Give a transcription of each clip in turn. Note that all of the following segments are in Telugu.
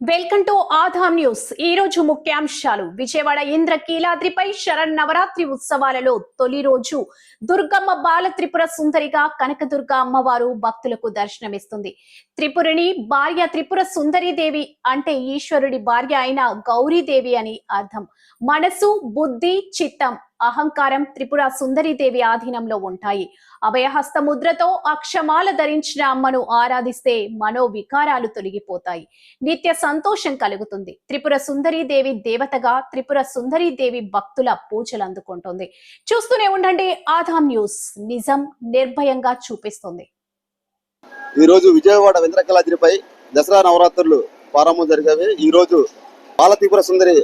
Welcome to Aadhan news. ఈ రోజు ముఖ్యాంశాలు. విజయవాడ ఇంద్ర కీలాద్రిపై శరణ్ నవరాత్రి ఉత్సవాలలో తొలి రోజు దుర్గమ్మ బాల త్రిపుర సుందరిగా కనకదుర్గ అమ్మవారు భక్తులకు దర్శనమిస్తుంది. త్రిపురిని భార్య త్రిపుర సుందరీదేవి అంటే ఈశ్వరుడి భార్య అయిన గౌరీదేవి అని అర్థం. మనసు బుద్ధి చిత్తం అహంకారం త్రిపుర సుందరీదేవి ఆధీనంలో ఉంటాయి. అభయహస్త ముద్రతో అక్షమాల ధరించిన అమ్మను ఆరాధిస్తే మనో వికారాలు తొలగిపోతాయి. నిత్య సంతోషం కలుగుతుంది. త్రిపుర సుందరీదేవి దేవతగా త్రిపుర సుందరీదేవి భక్తుల పూజలు అందుకుంటుంది. చూస్తూనే ఉండండి ఆధామ్ న్యూస్. నిజం నిర్భయంగా చూపిస్తుంది. ఈ రోజు విజయవాడ వెంద్రకలాద్రిపై దసరా నవరాత్రులు ప్రారంభం జరిగేవి ఈ రోజు బాలత్రిపుర సుందరి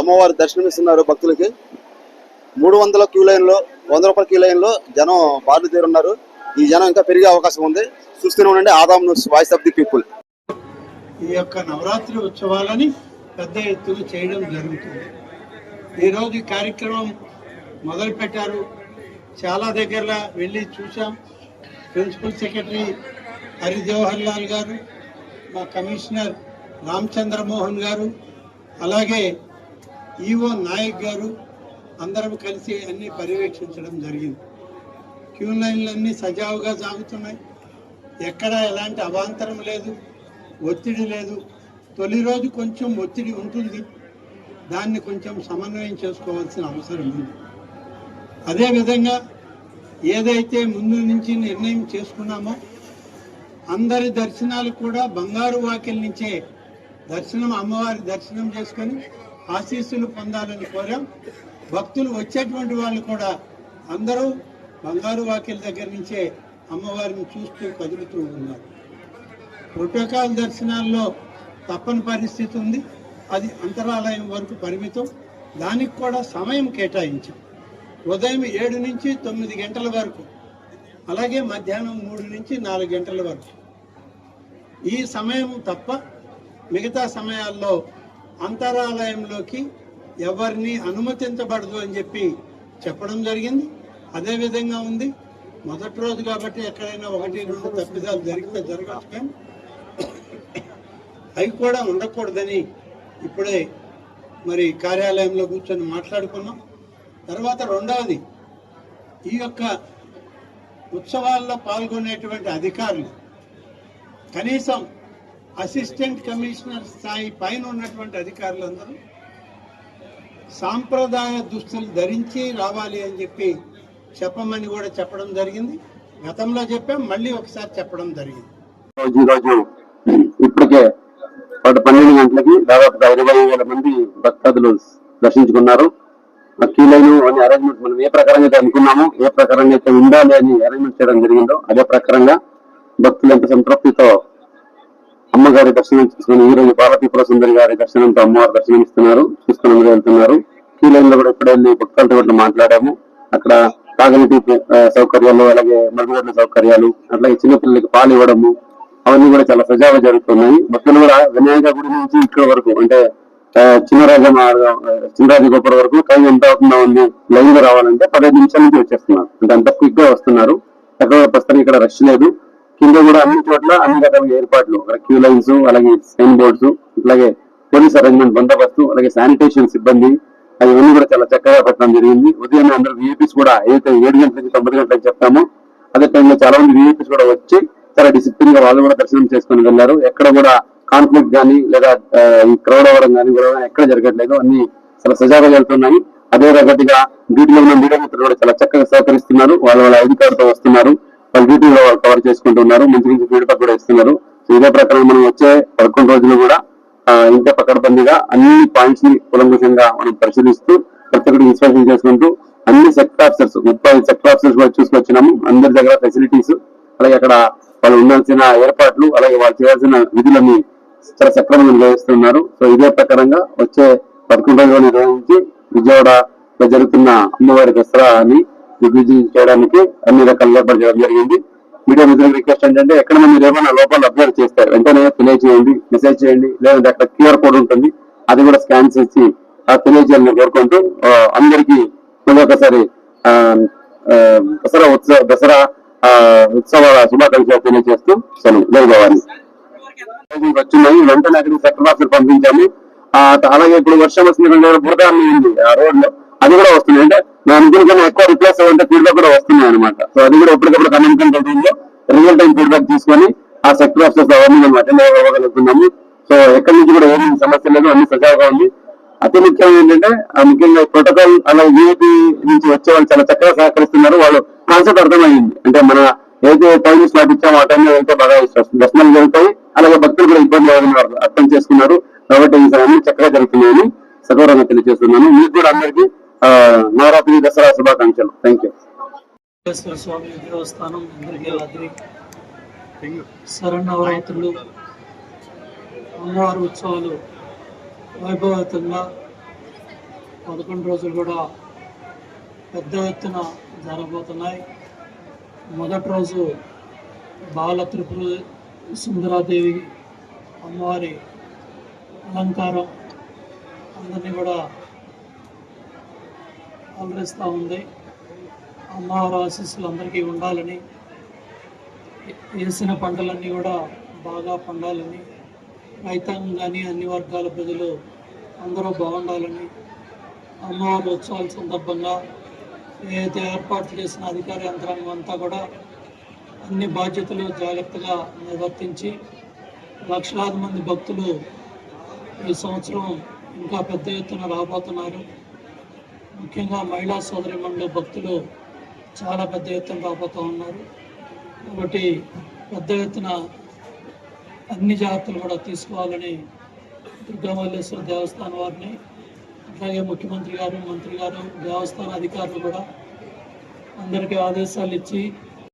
అమ్మవారి దర్శనమిస్తున్నారు భక్తులకి. మూడు వందల క్యూ లైన్లో వంద రూపాయల క్యూ లైన్లో జనం బారులు తీరున్నారు. ఈ జనం ఇంకా పెరిగే అవకాశం ఉంది. చూస్తూనే ఉండండి. Adam news voice of the people. ఈ యొక్క నవరాత్రి ఉత్సవాలని పెద్ద ఎత్తున చేయడం జరుగుతుంది. ఈరోజు ఈ కార్యక్రమం మొదలుపెట్టారు. చాలా దగ్గరలో వెళ్ళి చూసాం ప్రిన్సిపల్ సెక్రటరీ హరిజవహర్ లాల్ గారు మా కమిషనర్ రామచంద్రమోహన్ గారు అలాగే ఈఓ నాయక్ గారు అందరం కలిసి అన్ని పర్యవేక్షించడం జరిగింది. క్యూ లైన్లు అన్నీ సజావుగా సాగుతున్నాయి. ఎక్కడ ఎలాంటి అవాంతరం లేదు ఒత్తిడి లేదు. తొలి రోజు కొంచెం ఒత్తిడి ఉంటుంది. దాన్ని కొంచెం సమన్వయం చేసుకోవాల్సిన అవసరం ఉంది. అదేవిధంగా ఏదైతే ముందు నుంచి నిర్ణయం చేసుకున్నామో అందరి దర్శనాలు కూడా బంగారు వాకిల్ నుంచే దర్శనం అమ్మవారి దర్శనం చేసుకొని ఆశీస్సులు పొందాలని కోరాం. భక్తులు వచ్చేటువంటి వాళ్ళు కూడా అందరూ బంగారు వాకిల దగ్గర నుంచే అమ్మవారిని చూస్తూ కదులుతూ ఉన్నారు. ప్రోటోకాల్ దర్శనాల్లో తప్పని పరిస్థితి ఉంది. అది అంతరాలయం వరకు పరిమితం. దానికి కూడా సమయం కేటాయించాం. ఉదయం ఏడు నుంచి తొమ్మిది గంటల వరకు అలాగే మధ్యాహ్నం మూడు నుంచి నాలుగు గంటల వరకు. ఈ సమయం తప్ప మిగతా సమయాల్లో అంతరాలయంలోకి ఎవరిని అనుమతించబడదు అని చెప్పి చెప్పడం జరిగింది. అదే విధంగా ఉంది. మొదటి రోజు కాబట్టి ఎక్కడైనా ఒకటి రెండు తప్పిదాలు జరిగితే జరగచ్చు కానీ అవి కూడా ఉండకూడదని ఇప్పుడే మరి కార్యాలయంలో కూర్చొని మాట్లాడుకున్నాం. తర్వాత రెండవది ఈ యొక్క ఉత్సవాల్లో పాల్గొనేటువంటి అధికారులు కనీసం అసిస్టెంట్ కమిషనర్ స్థాయి పైన ఉన్నటువంటి అధికారులందరూ సాంప్రదాయ దుస్తులు ధరించి రావాలి అని చెప్పి చెప్పమని కూడా చెప్పడం జరిగింది. గతంలో చెప్పాం మళ్ళీ ఒకసారి చెప్పడం జరిగింది. రోజు ఈ రోజు ఇప్పటికే పన్నెండు గంటలకి దాదాపు ఇరవై వేల మంది భక్తాదులు దర్శించుకున్నారు. ఆ క్యూ అరేంజ్మెంట్ మనం ఏ ప్రకారంగా అయితే అనుకున్నామో ఏ ప్రకారంగా అయితే ఉండాలి అని అరేంజ్మెంట్ చేయడం జరిగిందో అదే ప్రకారంగా భక్తులు ఎంత సంతృప్తితో అమ్మగారి దర్శనం చేసుకుని ఈ రోజు పార్వతీపుర సుందరి గారి దర్శనంతో అమ్మవారి దర్శనం ఇస్తున్నారు చూసుకుని అందరూ వెళ్తున్నారు. క్యూ లైన్లో కూడా ఇప్పుడే వెళ్ళి భక్తులతో కూడా మాట్లాడాము. అక్కడ తాగనీటి సౌకర్యాలు అలాగే మరుగుదొడ్ల సౌకర్యాలు అట్లాగే చిన్నపిల్లలకి పాలు ఇవ్వడము అవన్నీ కూడా చాలా సజావుగా జరుగుతున్నాయి. భక్తులు కూడా వినాయక గుడి నుంచి ఇక్కడ వరకు అంటే చిన్నరాజ చిన్నరాజ గోపురం వరకు టైం ఎంత అవుతుందో ఉంది లైన్ రావాలంటే పదిహేను నిమిషాల నుంచి వచ్చేస్తున్నారు. అంటే అంత క్విక్గా వస్తున్నారు. ఎక్కడ ప్రస్తుతం ఇక్కడ రష్ లేదు. కింద కూడా అన్ని చోట్ల అన్ని రకాల ఏర్పాట్లు. అక్కడ క్యూ లైన్స్ అలాగే సైన్ బోర్డ్స్ అలాగే పోలీస్ అరేంజ్మెంట్ బందోబస్తు అలాగే శానిటేషన్ సిబ్బంది అవన్నీ కూడా చాలా చక్కగా పెట్టడం జరిగింది. ఉదయం అందరూ విఐపీస్ కూడా ఏదైతే ఏడు గంటల నుంచి తొమ్మిది గంటలకు చెప్తామో అదే టైంలో చాలా మంది విఐపీస్ కూడా వచ్చి చాలా డిసిప్లిన్గా వాళ్ళు కూడా దర్శనం చేసుకుని వెళ్ళారు. ఎక్కడ కూడా కాన్ఫ్లిక్ట్ కానీ లేదా ఈ క్రౌడ్ అవ్వడం కానీ కూడా ఎక్కడ జరగట్లేదు. అన్ని చాలా సజాగా వెళ్తున్నాయి. అదే రకటిగా డ్యూటీలో ఉన్న మీడియా మిత్రులు కూడా చాలా చక్కగా సహకరిస్తున్నారు. వాళ్ళ వాళ్ళ ఐడి కార్డుతో వస్తున్నారు. వాళ్ళ డ్యూటీలో వాళ్ళు కవర్ చేసుకుంటున్నారు మంచి మంచి ఫీడ్బ్యాక్ కూడా ఇస్తున్నారు. సో ఇదే ప్రకారం మనం వచ్చే పదకొండు రోజులు కూడా ఇంకా ఇంత పకడ్బందీగా అన్ని పాయింట్స్ని కులంకుశంగా మనం పరిశీలిస్తూ ప్రతి ఒక్కటి ఇన్స్పెక్షన్ చేసుకుంటూ అన్ని సెక్టర్ ఆఫీసర్స్ ముప్పై సెక్టర్ ఆఫీసర్స్ కూడా చూసుకొచ్చినాము. అందరి దగ్గర ఫెసిలిటీస్ అలాగే అక్కడ వాళ్ళు ఉండాల్సిన ఏర్పాట్లు అలాగే వాళ్ళు చేయాల్సిన విధులన్నీ చాలా సక్రమంగా నిర్వహిస్తున్నారు. సో ఇదే ప్రకారంగా వచ్చే పదకొండు రోజులు నిర్వహించి విజయవాడలో జరుగుతున్న అమ్మవారి దసరాని దిగ్విజయం చేయడానికి అన్ని రకాల ఏర్పాటు చేయడం జరిగింది. మీడియా మిత్రులకు రిక్వెస్ట్ ఏంటంటే ఎక్కడ మీరు ఏమైనా లోపాలు అబ్జర్వ్ చేస్తారు వెంటనే తెలియజేయండి మెసేజ్ చేయండి లేదంటే అక్కడ క్యూఆర్ కోడ్ ఉంటుంది అది కూడా స్కాన్ చేసి ఆ తెలియజేయాలని కోరుకుంటూ అందరికీ మళ్ళీ ఒకసారి దసరా ఉత్సవ దసరా ఆ, ఉత్సవాల శుభాకాంక్షలు తెలియజేస్తూ సెలవు. జై భవాని. వచ్చినాయి వెంటనే అక్కడికి సెక్టర్ ఆఫీసర్ పంపించాము అలాగే ఇప్పుడు వర్షం వస్తుంది బురద అన్ని ఉంది ఆ రోడ్లో అది కూడా వస్తుంది. అంటే మేము అనుకున్న కన్నా ఎక్కువ రిప్లేస్ అవ్వంటే ఫీడ్బ్యాక్ కూడా వస్తున్నాయి అనమాట సో అది కూడా ఎప్పటికప్పుడు కమ్యూనికేట్ అవుతుందో రియల్ టైం ఫీడ్బ్యాక్ తీసుకొని ఆ సెక్టర్ ఆఫీసర్స్ అవన్నీ మేము అటెండ్ అవ్వగలుగుతున్నాము సో ఎక్కడి నుంచి కూడా ఏమీ సమస్య లేదు అన్ని సజావుగా ఉంది. అతి ముఖ్యం ఏంటంటే ఆ ముఖ్యంగా ప్రోటోకాల్ అలా యూపీ నుంచి వచ్చే వాళ్ళు చాలా చక్కగా సహకరిస్తున్నారు. వాళ్ళు కాన్సెప్ట్ అర్థమైంది. అంటే మన ఏదైతే టైం స్లాట్ ఇచ్చామో ఆ టైంలో అయితే బాగా దర్శనాలు జరుగుతాయి అలాగే భక్తులు కూడా ఇబ్బంది లేదని అర్థం చేసుకున్నారు. కాబట్టి ఈ అన్ని చక్కగా జరుగుతున్నాయని సగౌరవంగా తెలియజేస్తున్నాను. మీకు కూడా అందరికీ నవరాత్రి దసరా శుభాకాంక్షలు. థ్యాంక్ యూ స్వామి దేవస్థానం ఇంద్రకీలాద్రి శరణవరాత్రులు అమ్మవారి ఉత్సవాలు వైభవతంగా పదకొండు రోజులు కూడా పెద్ద ఎత్తున జరగబోతున్నాయి. మొదటి రోజు బాల త్రిపుర సుందరాదేవి అమ్మవారి అలంకారం అందరినీ కూడా అలరిస్తూ ఉంది. అమ్మవారి ఆశీస్సులు అందరికీ ఉండాలని వేసిన పంటలన్నీ కూడా బాగా పండాలని రైతాంగం కానీ అన్ని వర్గాల ప్రజలు అందరూ బాగుండాలని అమ్మవారి ఉత్సవాల సందర్భంగా ఏదైతే ఏర్పాటు చేసిన అధికార యంత్రాంగం అంతా కూడా అన్ని బాధ్యతలు జాగ్రత్తగా నిర్వర్తించి లక్షలాది మంది భక్తులు ఈ సంవత్సరం ఇంకా పెద్ద ఎత్తున రాబోతున్నారు. ముఖ్యంగా మహిళా సోదరి మండలి భక్తులు చాలా పెద్ద ఎత్తున రాబోతూ ఉన్నారు. కాబట్టి పెద్ద ఎత్తున అన్ని జాగ్రత్తలు కూడా తీసుకోవాలని దుర్గామల్లేశ్వర దేవస్థానం వారిని అలాగే ముఖ్యమంత్రి గారు మంత్రి గారు దేవస్థాన అధికారులు కూడా అందరికీ ఆదేశాలు ఇచ్చి